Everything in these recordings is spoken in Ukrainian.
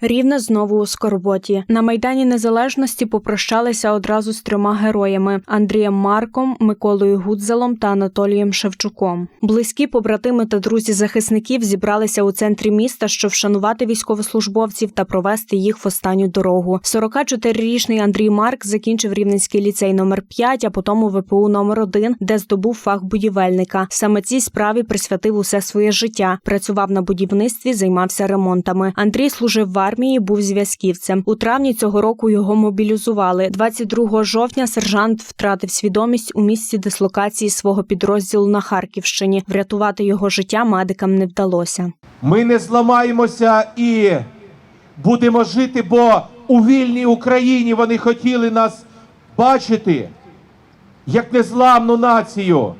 Рівне знову у скорботі. На майдані незалежності попрощалися одразу з трьома героями: Андрієм Марком, Миколою Гудзелом та Анатолієм Шевчуком. Близькі побратими та друзі захисників зібралися у центрі міста, щоб вшанувати військовослужбовців та провести їх в останню дорогу. 44-річний Андрій Марк закінчив Рівненський ліцей номер 5, а потім у ВПУ номер 1 де здобув фах будівельника. Саме цій справі присвятив усе своє життя. Працював на будівництві, займався ремонтами. Андрій служив в армії, був зв'язківцем. У травні цього року його мобілізували. 22 жовтня сержант втратив свідомість у місці дислокації свого підрозділу на Харківщині. Врятувати його життя медикам не вдалося. Ми не зламаємося і будемо жити, бо у вільній Україні вони хотіли нас бачити як незламну націю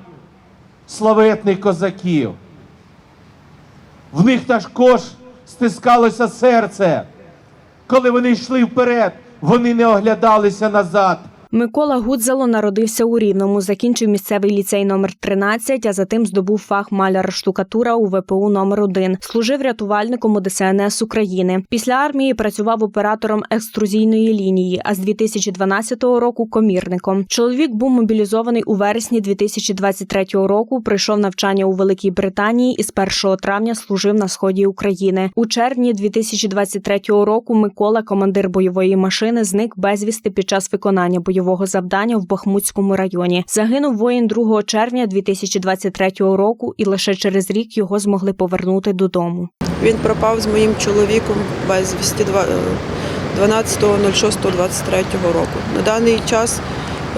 славетних козаків. В них також стискалося серце. Коли вони йшли вперед, вони не оглядалися назад. Микола Гудзало народився у Рівному, закінчив місцевий ліцей номер 13, а затим здобув фах маляр-штукатура у ВПУ номер 1 Служив рятувальником у ДСНС України. Після армії працював оператором екструзійної лінії, а з 2012 року комірником. Чоловік був мобілізований у вересні 2023 року. Прийшов навчання у Великій Британії і з 1 травня служив на сході України. У червні 2023 року Микола, командир бойової машини, зник безвісти під час виконання бойового завдання в Бахмутському районі. Загинув воїн 2 червня 2023 року, і лише через рік його змогли повернути додому. Він пропав з моїм чоловіком безвісті два- е, 12.06.23 року. На даний час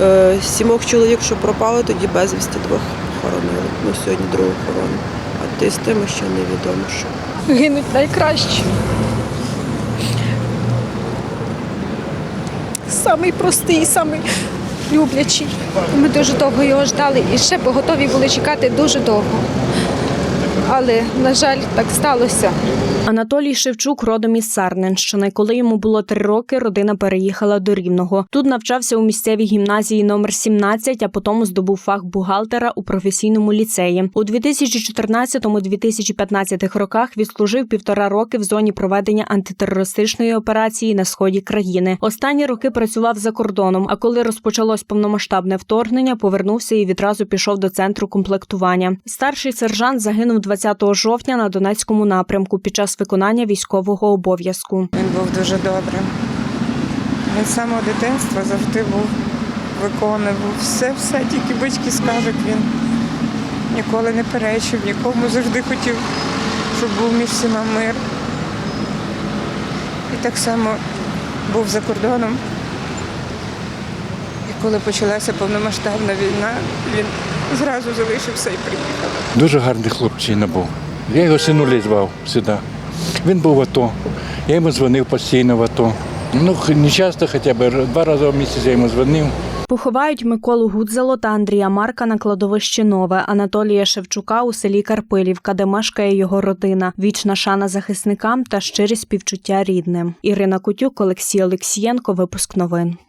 е, сімох чоловік, що пропали, тоді безвісті двох хоронили. Ну, сьогодні другу хорону. А ти з тими ще невідомо що. гинуть найкращі. Самий простий, самий люблячий. Ми дуже довго його ждали і ще б готові були чекати дуже довго. Але, на жаль, так сталося. Анатолій Шевчук родом із Сарненщини. Коли йому було три роки, родина переїхала до Рівного. Тут навчався у місцевій гімназії номер 17, а потім здобув фах бухгалтера у професійному ліцеї. У 2014-2015 роках відслужив півтора роки в зоні проведення антитерористичної операції на сході країни. Останні роки працював за кордоном. А коли розпочалось повномасштабне вторгнення, повернувся і відразу пішов до центру комплектування. Старший сержант загинув 20 жовтня на Донецькому напрямку під час виконання військового обов'язку. Він був дуже добрим. Він з самого дитинства завжди був, виконував все, все, тільки батьки скажуть, він ніколи не перечив, нікому завжди хотів, щоб був між всіма мир. І так само був за кордоном. І коли почалася повномасштабна війна, він зразу залишився і приїхав. Дуже гарний хлопчина був. Я його синулі звав сюди. Він був в АТО. Я йому дзвонив постійно в АТО. Ну, не часто, хоча б два рази в місяць я йому дзвонив. Поховають Миколу Гудзело та Андрія Марка на кладовищі Нове, Анатолія Шевчука у селі Карпилівка, де мешкає його родина. Вічна шана захисникам та щирі співчуття рідним. Ірина Кутюк, Олексій Олексієнко. Випуск новин.